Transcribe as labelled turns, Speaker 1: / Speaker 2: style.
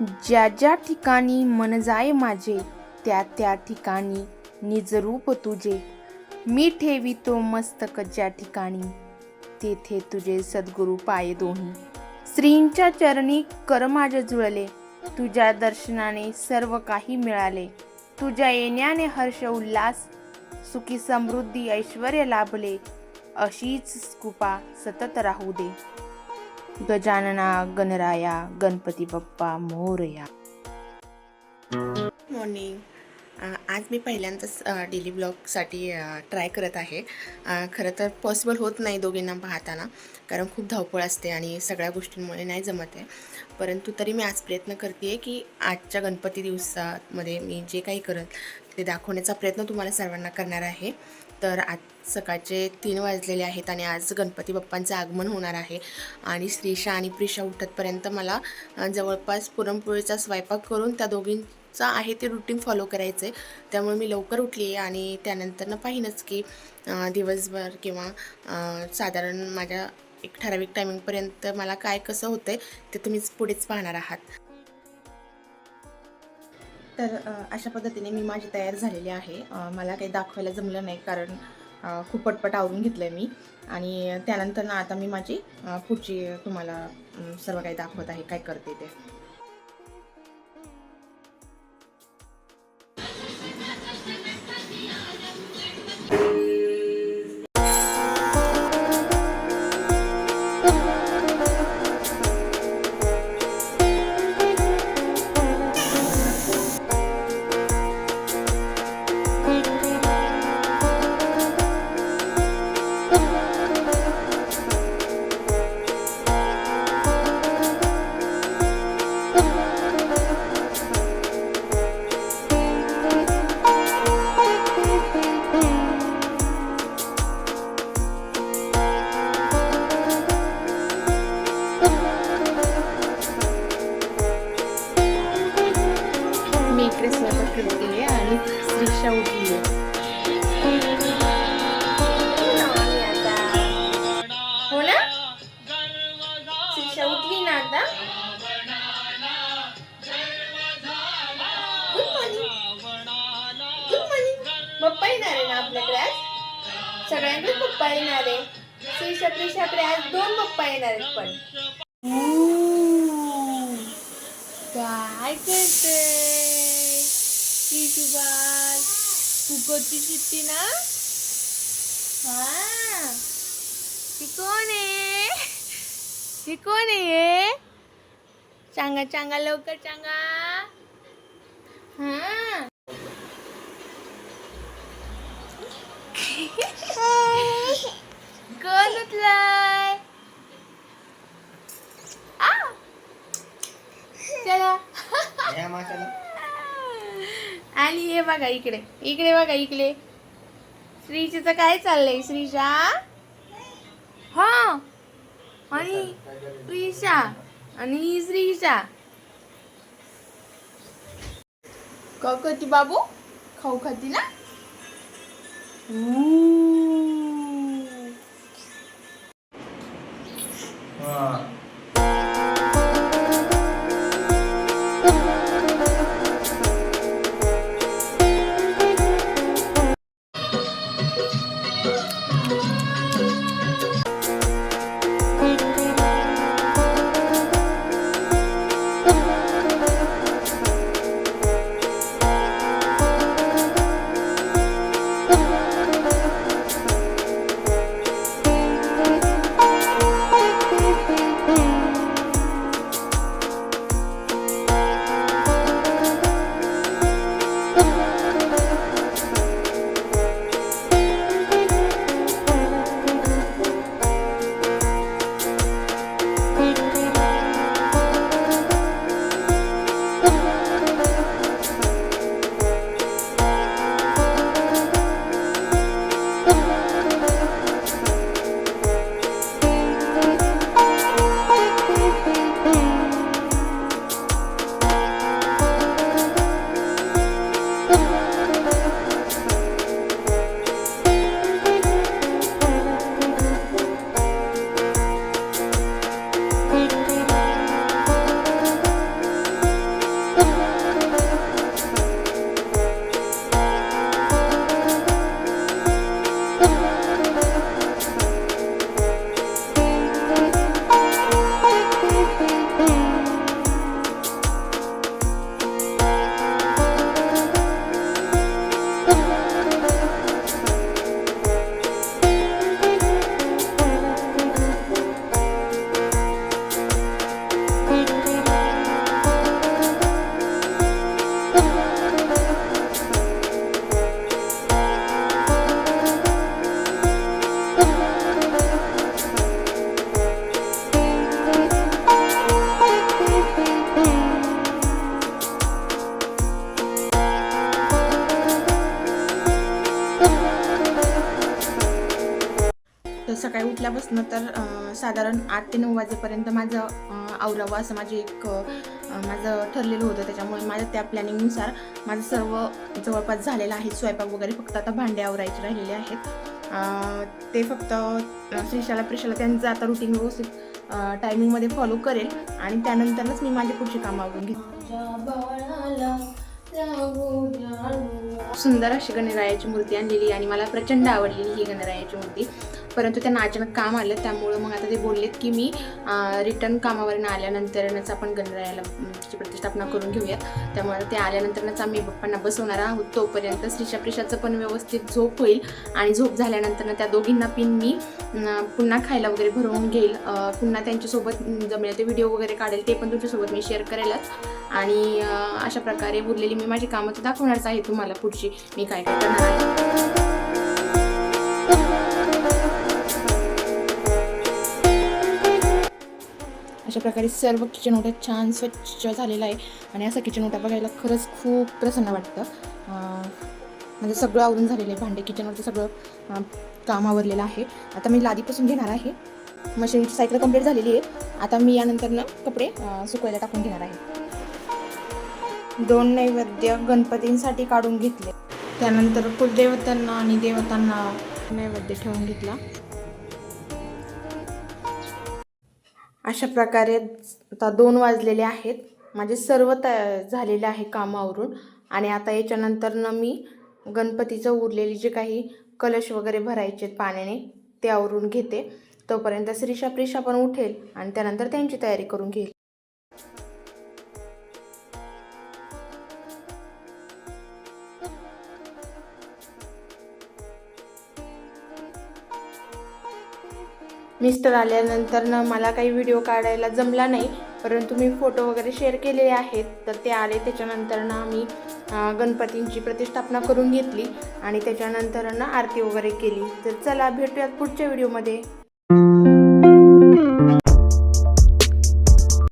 Speaker 1: ज्या ज्या ठिकाणी मन जाय माझे त्या त्या ठिकाणी निजरूप तुझे. मी ठेवितो मस्तक ज्या ठिकाणी तेथे तुझे सद्गुरू पाय दोन्ही. स्त्रींच्या चरणी कर माझे जुळले तुझ्या दर्शनाने सर्व काही मिळाले. तुझ्या येण्याने हर्ष उल्हास सुखी समृद्धी ऐश्वर लाभले. अशीच कृपा सतत राहू दे. गजानना गणराया गणपती बाप्पा मोरया.
Speaker 2: मॉर्निंग आज मी पहिल्यांदाच डेली ब्लॉगसाठी ट्राय करत आहे. खरं तर पॉसिबल होत नाही दोघींना पाहताना कारण खूप धावपळ असते आणि सगळ्या गोष्टींमुळे नाही जमत आहे. परंतु तरी मी आज प्रयत्न करते आहे की आजच्या गणपती दिवसामध्ये मी जे काही करत ते दाखवण्याचा प्रयत्न तुम्हाला सर्वांना करणार आहे. तर आज सकाळचे तीन वाजलेले आहेत आणि आज गणपती बाप्पांचं आगमन होणार आहे. आणि श्रीशा आणि प्रिशा उठतपर्यंत मला जवळपास पुरणपोळीचा स्वयंपाक करून त्या दोघींचा आहे ते रुटीन फॉलो करायचं आहे त्यामुळे मी लवकर उठली आहे आणि त्यानंतरनं पाहीनच की दिवसभर किंवा साधारण माझ्या एक ठराविक टायमिंगपर्यंत मला काय कसं होतं आहे ते तुम्हीच पुढेच पाहणार आहात. तर अशा पद्धतीने मी माझी तयार झालेली आहे. मला काही दाखवायला जमलं नाही कारण खूप पटपट आवरून घेतलं आहे मी. आणि त्यानंतर ना आता मी माझी पुढची तुम्हाला सर्व काही दाखवत आहे काय करते ते. आणि श्रीषा उठली हो ना श्रीषा उठली ना आता पप्पा येणार आहे. ना आपल्याकडे आज सगळ्यांकडे पप्पा येणार आहे श्रीषा प्रिशाकडे आज दोन पप्पा येणार आहेत पण. काय करते शिशुबाल फुकटची शिट्टी ना हा ती कोण आहे ती कोण आहे सांगा सांगा लवकर सांगा हा कोण उठलाय आ चला आणि हे बघा इकडे. इकडे बघा इकडे. श्रीशीचं काय चाललंय श्रीशा हा. आणि श्रीशा आणि श्रीशा खाऊ खाती बाबू? खाऊ खाती ना? तर साधारण आठ ते नऊ वाजेपर्यंत माझं आवरावं असं माझे एक माझं ठरलेलं होतं. त्याच्यामुळे माझ्या त्या प्लॅनिंगनुसार माझं सर्व जवळपास झालेलं आहे. स्वयंपाक वगैरे फक्त आता भांडे आवरायचे राहिलेले आहेत. ते फक्त श्रीशाला प्रिशाला त्यांचं आता रुटीन व्यवस्थित टायमिंगमध्ये फॉलो करेल आणि त्यानंतरच मी माझे पुढची कामं आवरून घेते सुंदर अशी गणरायाची मूर्ती आणलेली आणि मला प्रचंड आवडलेली ही गणरायाची मूर्ती. परंतु त्यांना अचानक काम आलं त्यामुळं मग आता ते बोललेत की मी रिटर्न कामावरून आल्यानंतरच आपण गणरायाला प्रतिष्ठापना करून घेऊयात. त्यामुळे ते आल्यानंतरच आम्ही पप्पांना बसवणार आहोत. तोपर्यंत श्रीशा प्रिशाचं पण व्यवस्थित झोप होईल आणि झोप झाल्यानंतर त्या दोघींना पिन मी पुन्हा खायला वगैरे भरवून घेईल. पुन्हा त्यांच्यासोबत जमेल ते व्हिडिओ वगैरे काढेल ते पण तुमच्यासोबत मी शेअर करेलच. आणि अशा प्रकारे उरलेली मी माझी कामं तर दाखवणारच आहे तुम्हाला पुढची. मी काय काय करणार आहे? अशा प्रकारे सर्व किचन ओटा छान स्वच्छ झालेला आहे आणि असा किचन ओटा बघायला खरंच खूप प्रसन्न वाटतं. म्हणजे सगळं आवरून झालेलं आहे. भांडे किचनवरचं सगळं काम आवरलेलं आहे. आता मी लादीपासून घेणार आहे. मशीनची सायकल कंप्लीट झालेली आहे. आता मी यानंतरनं कपडे सुकवायला टाकून घेणार आहे. दोन नैवेद्य गणपतींसाठी काढून घेतले. त्यानंतर कुलदेवतांना आणि देवतांना नैवेद्य ठेवून घेतला. अशा प्रकारे आता दोन वाजलेले आहेत. माझे सर्व तया झालेले आहे कामावरून. आणि आता याच्यानंतरनं मी गणपतीचं उरलेली जे काही कलश वगैरे भरायचे पाण्याने ते आवरून घेते. तोपर्यंत श्रीशा प्रिशा पण उठेल आणि त्यानंतर त्यांची तयारी करून घेईल. मिस्टर आल्यानंतर ना मला काही व्हिडिओ काढायला जमला नाही. परंतु मी फोटो वगैरे शेअर केलेले आहेत. तर ते आले त्याच्यानंतर ना आम्ही गणपतींची प्रतिष्ठापना करून घेतली आणि त्याच्यानंतर ना आरती वगैरे केली. तर चला भेटूयात पुढच्या व्हिडिओमध्ये.